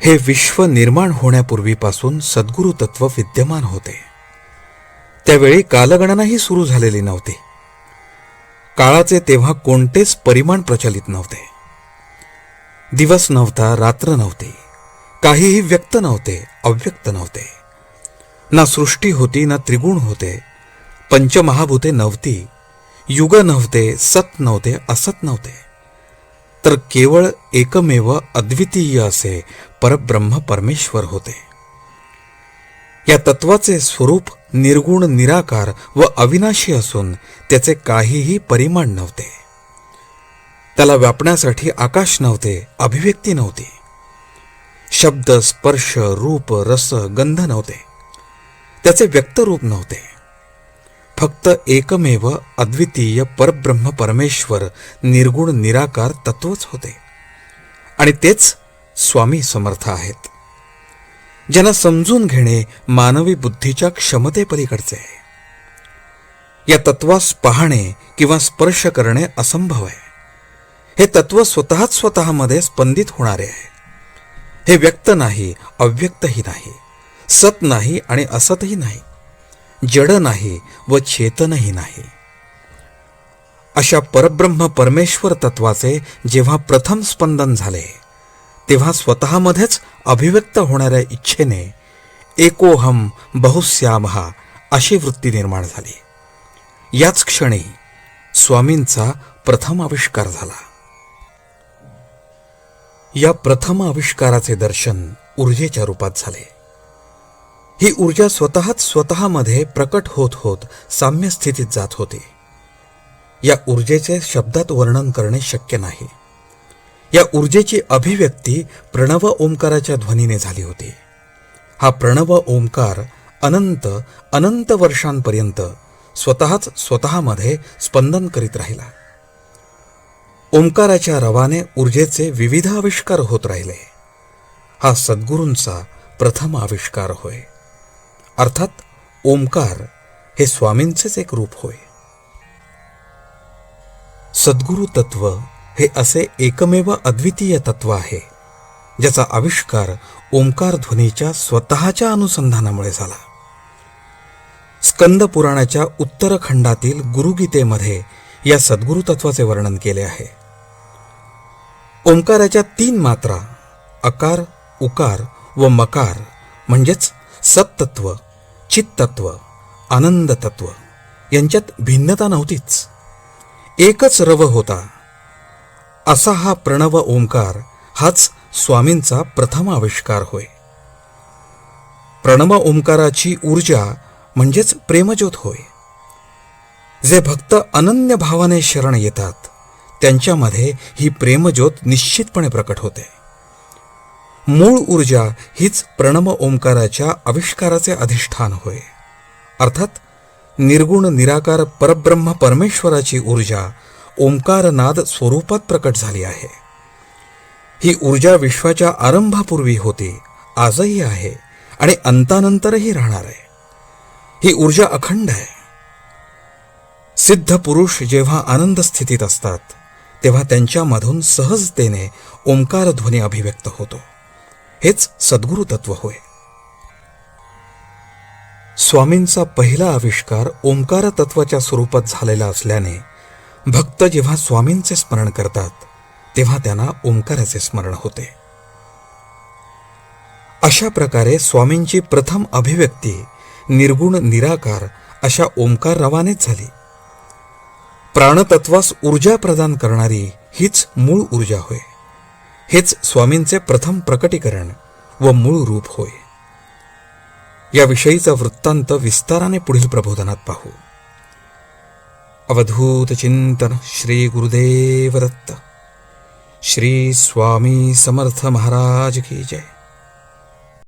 हे विश्व निर्माण होण्यापूर्वीपासून सद्गुरु तत्व विद्यमान होते. त्यावेळी कालगणनाही सुरू झालेली नव्हती. काळाचे तेव्हा कोणतेच परिमाण प्रचलित नव्हते. दिवस नव्हता रात्र नव्हती. काहीही व्यक्त नव्हते अव्यक्त नव्हते. ना सृष्टी होती ना त्रिगुण होते. पंचमहाभूते नव्हती. युग नव्हते सत नव्हते असत नव्हते. तर केवळ एकमेव अद्वितीय असे परब्रह्म परमेश्वर होते. या तत्वाचे स्वरूप निर्गुण निराकार व अविनाशी असून त्याचे काहीही परिमाण नव्हते. त्याला व्यापण्यासाठी आकाश नव्हते अभिव्यक्ती नव्हती. शब्द स्पर्श रूप रस गंध नव्हते. त्याचे व्यक्तरूप नव्हते. फक्त एकमेव अद्वितीय परब्रह्म परमेश्वर निर्गुण निराकार तत्वच होते. आणि तेच स्वामी समर्थ आहेत. ज्यांना समजून घेणे मानवी बुद्धीच्या क्षमतेपलीकडचे आहे. या तत्वास पाहणे किंवा स्पर्श करणे असंभव आहे. हे तत्व स्वतःच स्वतःमध्ये स्पंदित होणारे आहे. हे व्यक्त नाही अव्यक्तही नाही सत नाही आणि असतही नाही. जड नाही व चेतनही नाही. अशा परब्रह्म परमेश्वर तत्वाचे जेव्हा प्रथम स्पंदन झाले तेव्हा स्वतःमध्येच अभिव्यक्त होणाऱ्या इच्छेने एकोहम बहुश्यामहा अशी वृत्ती निर्माण झाली. याच क्षणी स्वामींचा प्रथम आविष्कार झाला. या प्रथम आविष्काराचे दर्शन ऊर्जेच्या रूपात झाले. ही ऊर्जा स्वतःच स्वतःमध्ये प्रकट होत होत साम्य स्थितीत जात होती. या ऊर्जेचे शब्दात वर्णन करणे शक्य नाही. या ऊर्जेची अभिव्यक्ती प्रणव ओंकाराच्या ध्वनीने झाली होती. हा प्रणव ओंकार अनंत अनंत वर्षांपर्यंत स्वतःच स्वतःमध्ये स्पंदन करीत राहिला. ओंकाराच्या रवाने ऊर्जेचे विविध आविष्कार होत राहिले. हा सद्गुरूंचा प्रथम आविष्कार होय. अर्थात ओंकार हे स्वामींचेच एक रूप होय. सद्गुरु तत्व हे असे एकमेव अद्वितीय तत्व आहे ज्याचा आविष्कार ओंकार ध्वनीच्या स्वतःच्या अनुसंधानामुळे झाला. स्कंद पुराणाच्या उत्तरखंडातील गुरुगीतेमध्ये या सद्गुरु तत्वाचे वर्णन केले आहे. ओंकाराच्या तीन मात्रा अकार उकार व मकार म्हणजेच सत्तत्व चित्तत्व आनंद तत्व यांच्यात भिन्नता नव्हतीच. एकच रव होता. असा हा प्रणव ओंकार हाच स्वामींचा प्रथम आविष्कार होय. प्रणव ओंकाराची ऊर्जा म्हणजेच प्रेमज्योत होय. जे भक्त अनन्य भावाने शरण येतात त्यांच्यामध्ये ही प्रेमज्योत निश्चितपणे प्रकट होते. मूळ ऊर्जा हीच प्रणम ओंकाराच्या आविष्काराचे अधिष्ठान होय. अर्थात निर्गुण निराकार परब्रह्म परमेश्वराची ऊर्जा ओंकारनाद स्वरूपात प्रकट झाली आहे. ही ऊर्जा विश्वाच्या आरंभापूर्वी होती आजही आहे आणि अंतानंतरही राहणार आहे. ही ऊर्जा अखंड आहे. सिद्ध पुरुष जेव्हा आनंद स्थितीत असतात तेव्हा त्यांच्यामधून सहजतेने ओंकार ध्वनी अभिव्यक्त होतो. हेच सद्गुरु तत्व होय. स्वामींचा पहिला आविष्कार ओंकार तत्वाच्या स्वरूपात झालेला असल्याने भक्त जेव्हा स्वामींचे स्मरण करतात तेव्हा त्यांना ओंकाराचे स्मरण होते. अशा प्रकारे स्वामींची प्रथम अभिव्यक्ती निर्गुण निराकार अशा ओंकार रवानेच झाली. प्राणतत्वास ऊर्जा प्रदान करणारी हीच मूळ ऊर्जा होय. हेच स्वामींचे प्रथम प्रकटीकरण व मूळ रूप होय. याविषयीचा वृत्तांत विस्ताराने पुढील प्रबोधनात पाहू. अवधूत चिंतन श्री गुरुदेव दत्त श्री स्वामी समर्थ महाराज की जय.